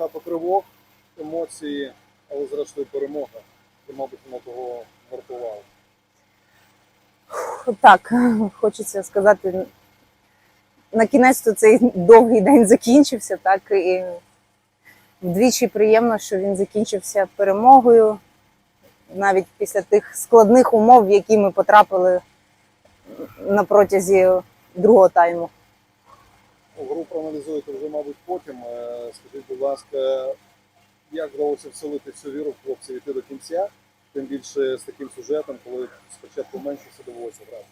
багато тривог, емоцій, але зрештою перемога. І, мабуть, воно того вартувало. Так, хочеться сказати, на кінець то цей довгий день закінчився, так і вдвічі приємно, що він закінчився перемогою, навіть після тих складних умов, в які ми потрапили на протязі другого тайму. Ну, Гру проаналізуєте вже, мабуть, потім. Е, Скажіть, будь ласка, як вдалося вселити цю віру в хлопців йти до кінця, тим більше з таким сюжетом, коли спочатку менше все довелося грати.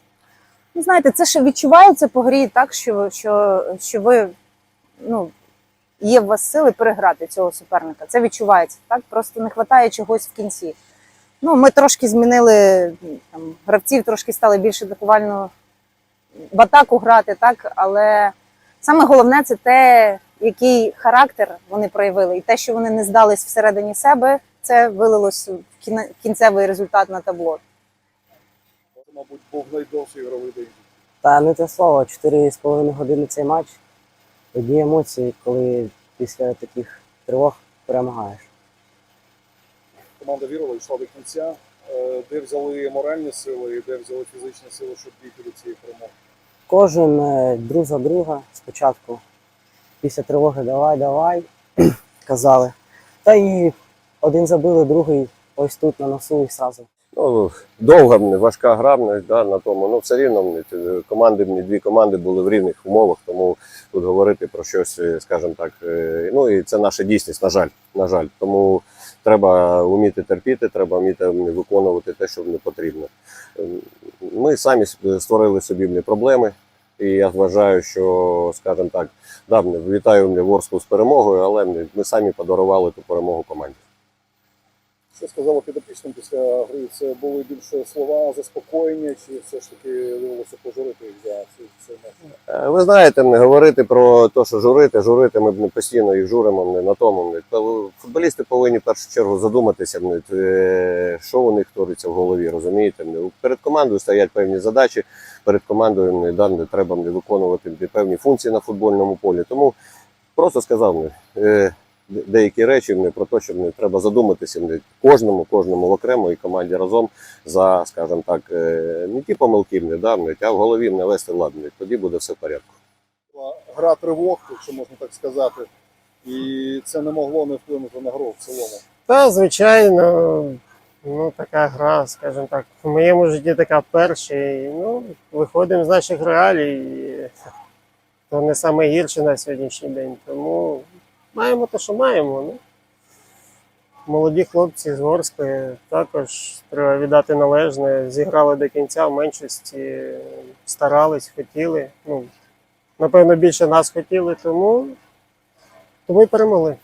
Ну, знаєте, це ще відчувається по грі, так що, що, що ви ну, є в вас сили переграти цього суперника. Це відчувається. Так? Просто не вистачає чогось в кінці. Ну, ми трошки змінили там, гравців, трошки стали більше атакувально в атаку грати, так? але саме головне це те, який характер вони проявили, і те, що вони не здались всередині себе, це вилилось в кінцевий результат на табло. Це, мабуть, був найдовший ігровий день. Та не те слово, 4,5 години цей матч. Одні емоції, коли після таких тривог перемагаєш. Команда вірила, йшла до кінця. Е, Де взяли моральні сили і де взяли фізичні сили, щоб дійти до цієї перемоги. Кожен е, друг за друга спочатку, після тривоги давай, давай, казали. Та і один забили, другий ось тут на носу і сразу. Ну, довга мені, важка гра мені, да, на тому. Ну, все рівно мені, команди, мені, дві команди були в рівних умовах, тому тут говорити про щось, е, скажімо так, е, ну і це наша дійсність, на жаль. На жаль. Тому треба вміти терпіти, треба вміти виконувати те, що не потрібно. Ем, Ми самі створили собі проблеми, і я вважаю, що, скажімо так, да, вітаю мені Ворску з перемогою, але ми самі подарували ту перемогу команді. Що сказали підопічним після гри? Це були більше слова заспокоєння, чи все ж таки довелося пожурити їх за цей, матч? Е, Ви знаєте, не говорити про те, що журити, журити, ми б не постійно їх журимо не на тому. Футболісти повинні в першу чергу задуматися, е, що у них твориться в голові, розумієте? Перед командою стоять певні задачі, перед командою не, да, не треба виконувати певні функції на футбольному полі. Тому просто сказав е, деякі речі не, про те, що не, треба задуматися не, кожному, кожному окремо і команді разом за, скажімо так, е, не ті помилки, не, да, а в голові не вести лад, тоді буде все в порядку. Гра тривог, якщо можна так сказати, і це не могло не вплинути на гру в цілому. Та, звичайно, ну така гра, скажімо так, в моєму житті така перша. І, ну, виходимо з наших реалій. І, то не саме гірше на сьогоднішній день. Тому маємо те, що маємо. Ну. Молоді хлопці з Горської також треба віддати належне. Зіграли до кінця в меншості, старались, хотіли. Ну, напевно, більше нас хотіли, тому, тому і перемогли.